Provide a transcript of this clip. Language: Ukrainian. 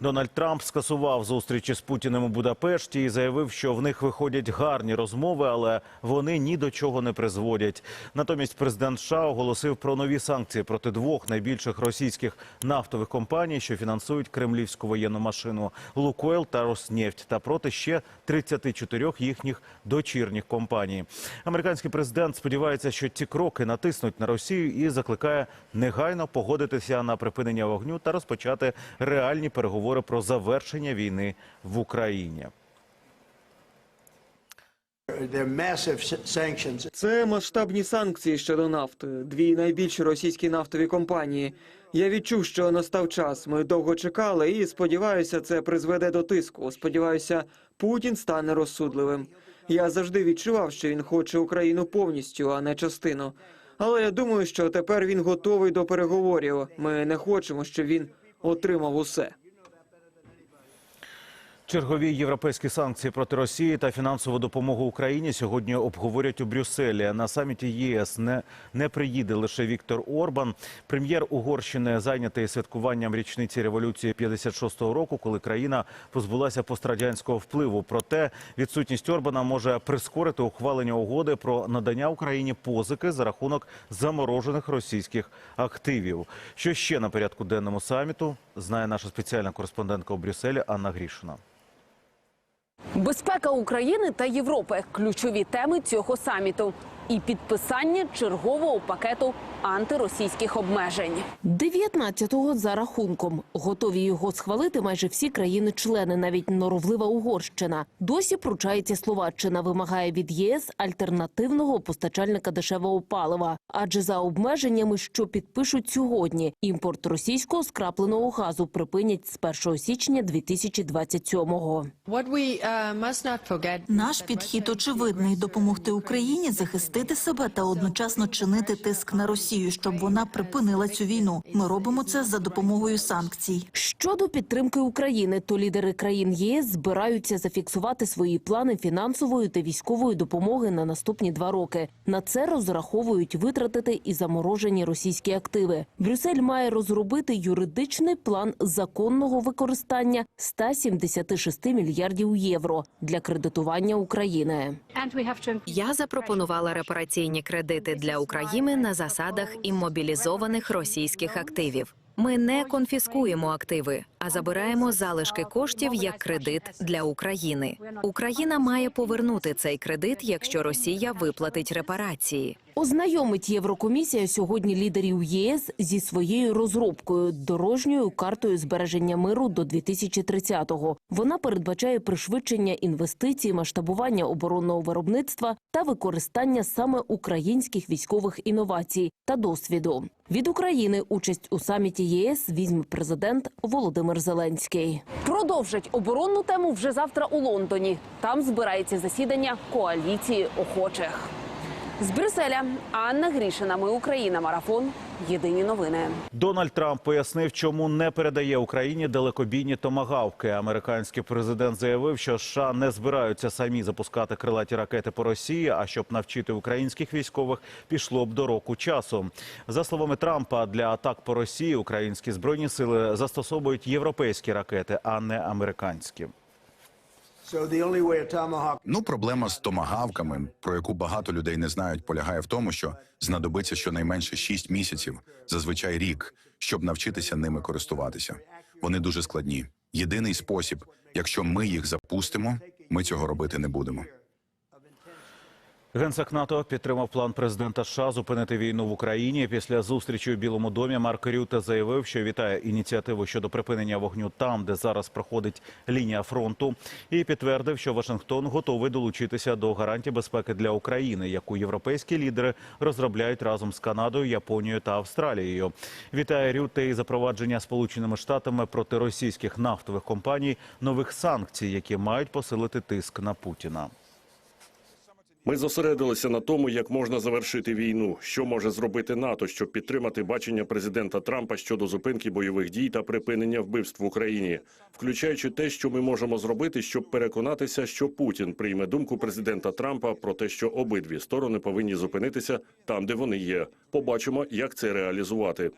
Дональд Трамп скасував зустрічі з Путіним у Будапешті і заявив, що в них виходять гарні розмови, але вони ні до чого не призводять. Натомість президент США оголосив про нові санкції проти двох найбільших російських нафтових компаній, що фінансують кремлівську воєнну машину Лукойл та Роснефть, та проти ще 34 їхніх дочірніх компаній. Американський президент сподівається, що ці кроки натиснуть на Росію і закликає негайно погодитися на припинення вогню та розпочати реальні переговори про завершення війни в Україні. Це масштабні санкції щодо нафти, дві найбільші російські нафтові компанії. Я відчув, що настав час. Ми довго чекали, і сподіваюся, це призведе до тиску. Сподіваюся, Путін стане розсудливим. Я завжди відчував, що він хоче Україну повністю, а не частину. Але я думаю, що тепер він готовий до переговорів. Ми не хочемо, щоб він отримав усе. Чергові європейські санкції проти Росії та фінансову допомогу Україні сьогодні обговорять у Брюсселі. На саміті ЄС не, не приїде лише Віктор Орбан. Прем'єр Угорщини зайнятий святкуванням річниці революції 56-го року, коли країна позбулася пострадянського впливу. Проте відсутність Орбана може прискорити ухвалення угоди про надання Україні позики за рахунок заморожених російських активів. Що ще на порядку денному саміту знає наша спеціальна кореспондентка у Брюсселі Анна Грішина. Безпека України та Європи ключові теми цього саміту і підписання чергового пакету антиросійських обмежень. 19-го за рахунком. Готові його схвалити майже всі країни-члени, навіть норовлива Угорщина. Досі пручається Словаччина, вимагає від єС альтернативного постачальника дешевого палива. Адже за обмеженнями, що підпишуть сьогодні, імпорт російського скрапленого газу припинять з 1 січня 2027-го. What we uh, Наш підхід очевидний допомогти Україні захистити себе та одночасно чинити тиск на Росію, щоб вона припинила цю війну. Ми робимо це за допомогою санкцій. Щодо підтримки України, то лідери країн ЄС збираються зафіксувати свої плани фінансової та військової допомоги на наступні два роки. На це розраховують витратити і заморожені російські активи. Брюссель має розробити юридичний план законного використання 176 мільярдів євро для кредитування України. Я запропонувала репараційні кредити для України на засадах іммобілізованих російських активів. Ми не конфіскуємо активи, а забираємо залишки коштів як кредит для України. Україна має повернути цей кредит, якщо Росія виплатить репарації. Ознайомить Єврокомісія сьогодні лідерів єС зі своєю розробкою дорожньою картою збереження миру до 2030-го. Вона передбачає пришвидшення інвестицій, масштабування оборонного виробництва та використання саме українських військових інновацій та досвіду. Від України участь у саміті ЄС візьме президент Володимир Зеленський. Продовжать оборонну тему вже завтра у Лондоні. Там збирається засідання коаліції охочих. З Брюсселя Анна Грішина. Ми Україна. Марафон. Єдині новини. Дональд Трамп пояснив, чому не передає Україні далекобійні томагавки. Американський президент заявив, що США не збираються самі запускати крилаті ракети по Росії. А щоб навчити українських військових, пішло б до року часу. За словами Трампа, для атак по Росії українські збройні сили застосовують європейські ракети, а не американські. Ну, проблема з томагавками, про яку багато людей не знають, полягає в тому, що знадобиться щонайменше 6 місяців, зазвичай рік, щоб навчитися ними користуватися. Вони дуже складні. Єдиний спосіб, якщо ми їх запустимо, ми цього робити не будемо. Генсек НАТО підтримав план президента США зупинити війну в Україні. Після зустрічі у Білому домі Марк Рюте заявив, що вітає ініціативу щодо припинення вогню там, де зараз проходить лінія фронту, і підтвердив, що Вашингтон готовий долучитися до гарантій безпеки для України, яку європейські лідери розробляють разом з Канадою, Японією та Австралією. Вітає Рюте і запровадження Сполученими Штатами проти російських нафтових компаній нових санкцій, які мають посилити тиск на Путіна. Ми зосередилися на тому, як можна завершити війну, що може зробити НАТО, щоб підтримати бачення президента Трампа щодо зупинки бойових дій та припинення вбивств в Україні, включаючи те, що ми можемо зробити, щоб переконатися, що Путін прийме думку президента Трампа про те, що обидві сторони повинні зупинитися там, де вони є. Побачимо, як це реалізувати.